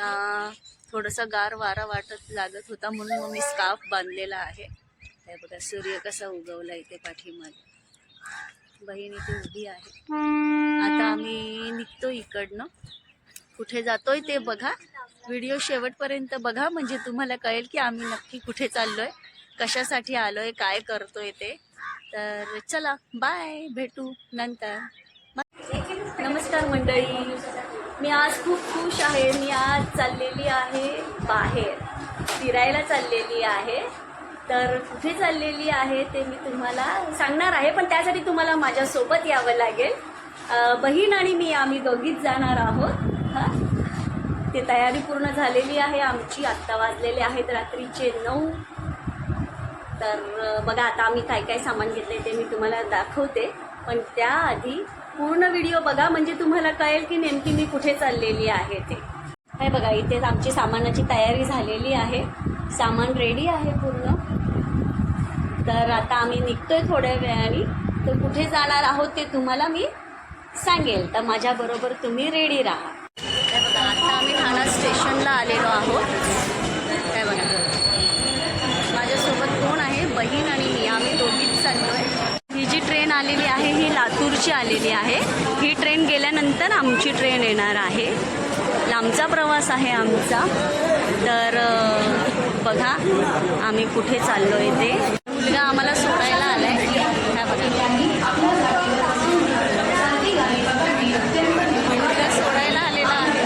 आता थोडंसं गार वारा वाटत लागत होता म्हणून मग मी स्काफ बांधलेला आहे. हे बघा सूर्य कसा उगवला इथे पाठीमध्ये बहीण इथे उभी आहे. आता आम्ही निघतो इकडनं. कुठे जातोय ते बघा. व्हिडिओ शेवटपर्यंत बघा. म्हणजे तुम्हाला कळेल की आम्ही नक्की कुठे चाललोय कशासाठी आलोय काय करतोय ते. तर चला बाय भेटू नंतर. नमस्कार मंडळी. मी आज खूप खुश आहे. मी आज चाललेली आहे बाहेर. फिरायला चाललेली आहे. तर कुठे चाललेली आहे ते मी तुम्हाला सांगणार आहे पण त्यासाठी तुम्हाला माझ्यासोबत यावं लागेल. बहीण आणि मी आम्ही दोघीच जाणार आहोत. हा? ते तयारी पूर्ण झालेली आहे. आमची आत्ता वाजलेले आहेत रात्रीचे नऊ. तर बघा आता आम्ही काय काय सामान घेतले ते मी तुम्हाला दाखवते. पण त्याआधी पूर्ण व्हिडिओ बघा म्हणजे तुम्हाला कळेल की नेमकी मी कुठे चाललेली आहे ते. हे बघा इथे आमची सामानाची तयारी झालेली आहे. सामान रेडी आहे पूर्ण. तर आता आम्ही निघतोय थोड्या वेळाने. तर कुठे जाणार आहोत ते तुम्हाला मी सांगेल. तर माझ्याबरोबर तुम्ही रेडी राहा. हे बघा आता आम्ही ठाणा स्टेशनला आलेलो आहोत. काय बघा. माझ्यासोबत कोण आहे? बहीण आणि मी. आम्ही दोघीच चाललो आहे ट्रेन आलेली आहे ही लातूरची आलेली आहे. ही ट्रेन गेल्यानंतर आमची ट्रेन येणार आहे. लांबचा प्रवास आहे आमचा. तर बघा आम्ही कुठे चाललोय ते मुलगा आम्हाला सोडायला आलाय. ह्या मुलगा सोडायला आलेला आहे.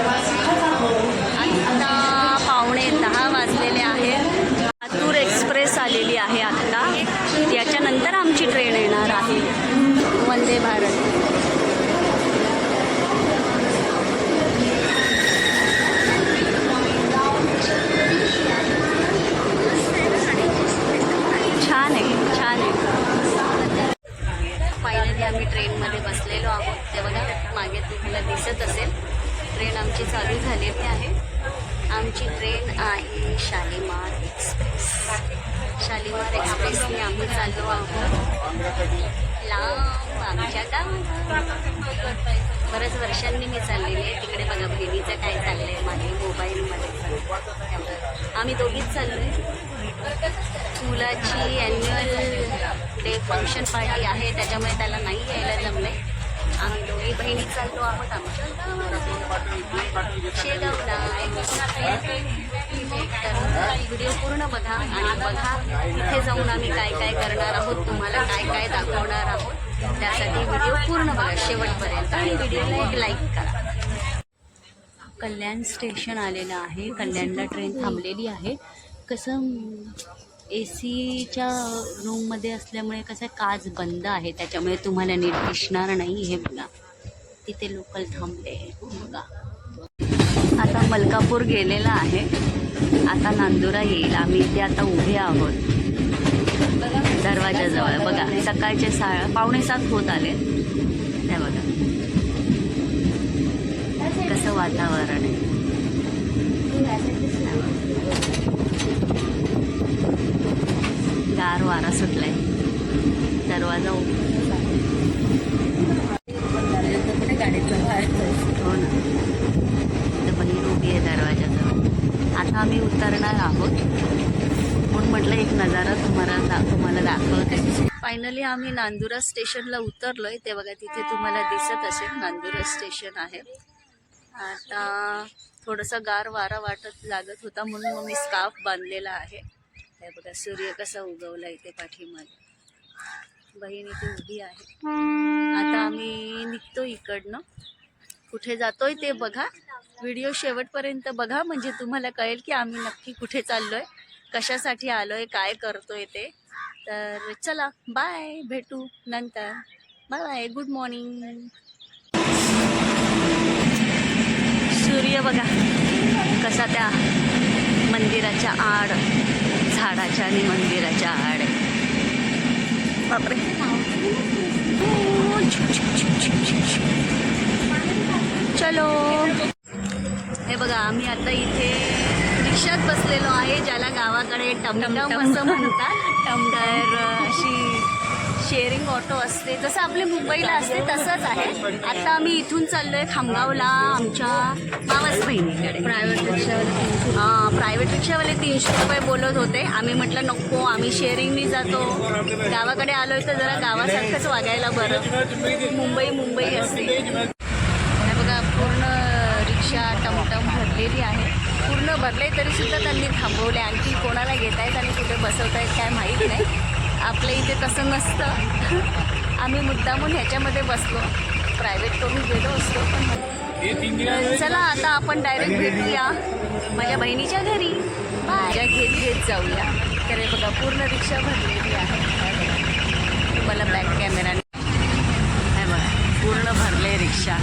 आता पावणे दहा वाजलेले आहेत. लातूर एक्सप्रेस आलेली आहे ट्रेनमध्ये बसलेलो आहोत. ते बघा मागे तुम्हाला दिसत असेल. ट्रेन आमची चालू झालेली आहे. आमची ट्रेन आहे शालिमार एक्सप्रेस. शालिमार एक्सप्रेसने आम्ही चाललो आहोत. लांब आमच्या गावात. बऱ्याच वर्षांनी मी चाललेली आहे. तिकडे बघा बहिणीचं काय चाललंय माझे मोबाईलमध्ये. आम्ही दोघीच चाललो आहे मुलाची ॲन्युअल डे फंक्शन पार्टी आहे त्याच्यामुळे त्याला नाही यायला जमले. आम्ही दोघी बहिणी चालतो आहोत आम्ही. शेगावला तर व्हिडिओ पूर्ण बघा आणि बघा तिथे जाऊन आम्ही काय काय करणार आहोत तुम्हाला काय काय दाखवणार आहोत. त्यासाठी व्हिडिओ पूर्ण बघा शेवटपर्यंत आणि व्हिडिओला एक लाईक करा. कल्याण स्टेशन आलेलं आहे. कल्याणला ट्रेन थांबलेली आहे. कसं ए सीच्या रूममध्ये असल्यामुळे कसं काच बंद आहे त्याच्यामुळे तुम्हाला नीट दिसणार नाही हे बघा. तिथे लोकल थांबले बघा. आता मलकापूर गेलेला आहे. आता नांदुरा येईल. आम्ही इथे आता उभे आहोत. दरवाजाजवळ बघा सकाळचे सा पावणे सात होत आले. त्या बघा. कसं वातावरण आहे. गार वारा सुटलाय. दरवाजा हो ना. बहीण उभी आहे दरवाजाजवळ. आता आम्ही उतरणार आहोत. म्हणून म्हटलं एक नजारा तुम्हाला दा तुम्हाला दाखवते. फायनली आम्ही नांदुरा स्टेशनला उतरलोय. ते बघा तिथे तुम्हाला दिसत असेल नांदुरा स्टेशन आहे. आता थोडंसं गार वारा वाटत लागत होता म्हणून मग मी स्कार्फ बांधलेला आहे. आहे बघा. सूर्य कसा उगवला इथे पाठीमध्ये बहीण इथे उभी आहे. आता आम्ही निघतो इकडनं. कुठे जातोय ते बघा. व्हिडिओ शेवटपर्यंत बघा. म्हणजे तुम्हाला कळेल की आम्ही नक्की कुठे चाललोय कशासाठी आलोय काय करतोय ते. तर चला बाय भेटू नंतर. बाय बाय गुड मॉर्निंग सूर्य बघा. कसा त्या मंदिराच्या आड. झाडाच्या आणि मंदिराच्या आड आहे. बापरे. चलो हे बघा आम्ही आता इथे रिक्षात बसलेलो आहे ज्याला गावाकडे टमटम असं म्हणतात तर अशी शेअरिंग ऑटो असते. जसं आपले मुंबईला असते तसंच आहे. आता आम्ही इथून चाललोय खामगावला आमच्या मावस बहिणीकडे. प्रायव्हेट रिक्षावाले प्रायव्हेट रिक्षावाले तीनशे रुपये बोलत होते. आम्ही म्हटलं नको आम्ही शेअरिंगनी जातो. गावाकडे आलोय तर जरा गावासारखंच वागायला बरं. मुंबई मुंबई असते. बघा पूर्ण रिक्षा टमटम भरलेली आहे. पूर्ण भरले तरी सुद्धा त्यांनी थांबवले. आणखी कोणाला घेत आहेत आणि कुठे बसवत आहेत काय माहीत नाही. आपल्या इथे तसं नसतं. आम्ही मुद्दामून ह्याच्यामध्ये बसलो. प्रायव्हेट करून गेलो असतो. पण चला आता आपण डायरेक्ट भेटूया. माझ्या बहिणीच्या घरी. माझ्या घेत घेत जाऊया. तर हे बघा पूर्ण रिक्षा भरलेली आहे. तुम्हाला बॅक बघा पूर्ण भरले रिक्षा.